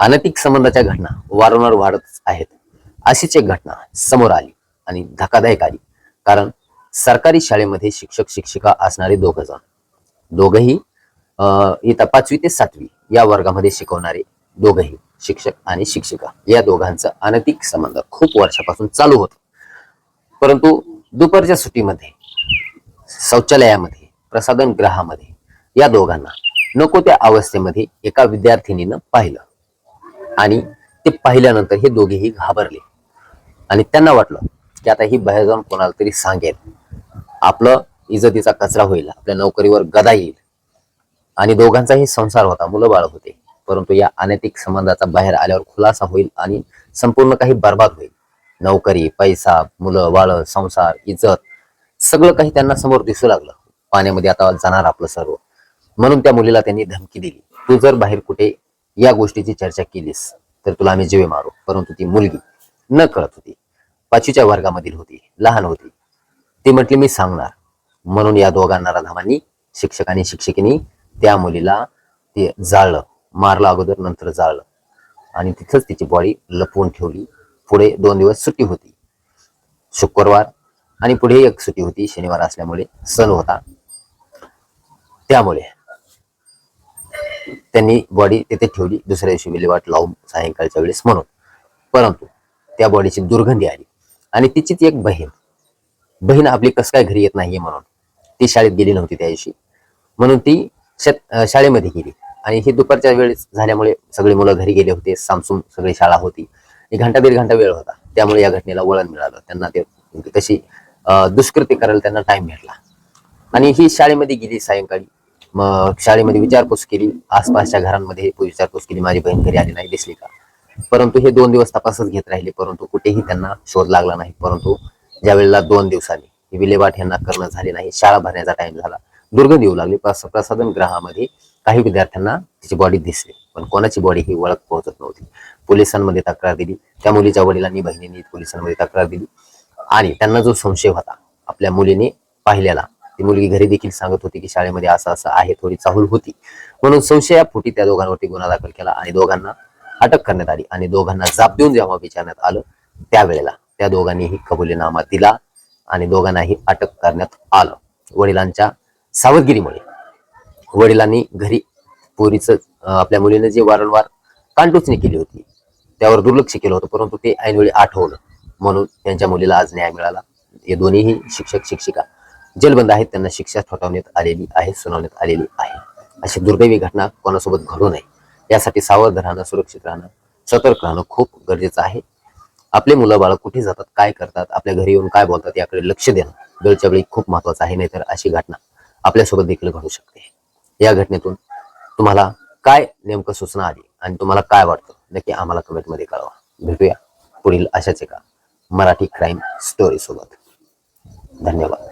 अनैतिक संबंधाच्या घटना वारंवार वाढतच आहेत. अशीच एक घटना समोर आली आणि धक्कादायक आली. कारण सरकारी शाळेमध्ये शिक्षक शिक्षिका असणारे दोघ जण. दोघही अं, पाचवी ते सातवी या वर्गामध्ये शिकवणारे दोघही शिक्षक आणि शिक्षिका या दोघांचा अनैतिक संबंध खूप वर्षापासून चालू होता. परंतु दुपारच्या सुट्टीमध्ये शौचालयामध्ये प्रसाधन गृहामध्ये या दोघांना नको त्या अवस्थेमध्ये एका विद्यार्थिनीनं पाहिलं. आणि ते पाहिल्यानंतर हे दोघेही घाबरले. आणि त्यांना वाटलं की आता ही बाहेर जाऊन कोणाला तरी सांगेल. आपलं इज्जतीचा कचरा होईल आपल्या नोकरीवर गदा येईल. आणि दोघांचाही संसार होता मुलं बाळ होते. परंतु या अनैतिक संबंधाचा बाहेर आल्यावर खुलासा होईल आणि संपूर्ण काही बर्बाद होईल. नोकरी पैसा मुलं बाळ संसार इज्जत सगळं काही त्यांना समोर दिसू लागलं. पाण्यामध्ये आता जाणार आपलं सर्व. म्हणून त्या मुलीला त्यांनी धमकी दिली. तू जर बाहेर कुठे या गोष्टीची चर्चा केलीस तर तुला आम्ही जीवे मारू. परंतु ती मुलगी न कळत होती. पाचवीच्या वर्गामधील होती लहान होती. ती म्हटली मी सांगणार. म्हणून या दोघांना राधामांनी शिक्षक आणि शिक्षिकेनी त्या मुलीला ते जाळलं. मारलं अगोदर नंतर जाळलं. आणि तिथंच तिची बॉडी लपवून ठेवली. पुढे दोन दिवस सुट्टी होती. शुक्रवार आणि पुढे एक सुट्टी होती. शनिवार असल्यामुळे सण होता. त्यामुळे त्यांनी बॉडी तिथे ठेवली दुसऱ्या दिवशी विल्हेवाट लावून सायंकाळच्या वेळेस म्हणून. परंतु त्या बॉडीची दुर्गंधी आली. आणि तिचीच एक बहीण बहीण आपली कस काय घरी येत नाहीये म्हणून ती शाळेत गेली नव्हती त्या दिवशी. म्हणून ती शेत शाळेमध्ये गेली. आणि ही दुपारच्या वेळेस झाल्यामुळे सगळी मुलं घरी गेले होते सामसूम सगळी शाळा होती. एक घंटा दीड घंटा वेळ होता. त्यामुळे या घटनेला वळण मिळालं. त्यांना ते कशी दुष्कृती करायला त्यांना टाइम भेटला. आणि ही शाळेमध्ये गेली सायंकाळी. मग शाळेमध्ये विचारपूस केली. आसपासच्या घरांमध्ये विचारपूस केली. माझी बहीण घरी आली नाही दिसली का? परंतु हे दोन दिवस तपासच घेत राहिले. परंतु कुठेही त्यांना शोध लागला नाही. परंतु ज्या वेळेला दोन दिवसांनी विल्हेवाट यांना करणं झाले नाही शाळा भरण्याचा टाइम झाला. दुर्गंध येऊ लागली. प्रसाधन ग्रहामध्ये काही विद्यार्थ्यांना तिची बॉडी दिसली. पण कोणाची बॉडी ही ओळख पोहोचत नव्हती. पोलिसांमध्ये तक्रार दिली. त्या मुलीच्या वडिलांनी बहिणींनी पोलिसांमध्ये तक्रार दिली. आणि त्यांना जो संशय होता आपल्या मुलीने पाहिलेला ती मुलगी घरी देखील सांगत होती की शाळेमध्ये असं असं आहे थोडी चाहूल होती. म्हणून संशयापोटी त्या दोघांवरती गुन्हा दाखल केला आणि दोघांना अटक करण्यात आली आणि दोघांना जाब देऊन जेव्हा विचारण्यात आलं त्यावेळेला त्या दोघांनीही कबुलीनामा दिला आणि दोघांनाही अटक करण्यात आलं. वडिलांच्या सावधगिरीमुळे. वडिलांनी घरी पोरीचं आपल्या मुलीने जे वारंवार कानटोचणी केली होती त्यावर दुर्लक्ष केलं होतं परंतु ते ऐनवेळी आठवलं. म्हणून त्यांच्या मुलीला आज न्याय मिळाला. हे दोन्हीही शिक्षक शिक्षिका जेलबंद आहेत त्यांना शिक्षा ठोठावण्यात आलेली आहे सुनावण्यात आलेली आहे. अशी दुर्दैवी घटना कोणासोबत घडू नये यासाठी सावध राहणं सुरक्षित राहणं सतर्क राहणं खूप गरजेचं आहे. आपले मुलं बाळ कुठे जातात काय करतात आपल्या घरी येऊन काय बोलतात याकडे लक्ष देणं वेळच्या वेळी खूप महत्वाचं आहे नाहीतर अशी घटना आपल्यासोबत देखील घडू शकते. या घटनेतून तुम्हाला काय नेमकं सूचना आली आणि तुम्हाला काय वाटतं नक्की आम्हाला कमेंटमध्ये कळवा. भेटूया पुढील अशाच एका मराठी क्राईम स्टोरी सोबत. धन्यवाद.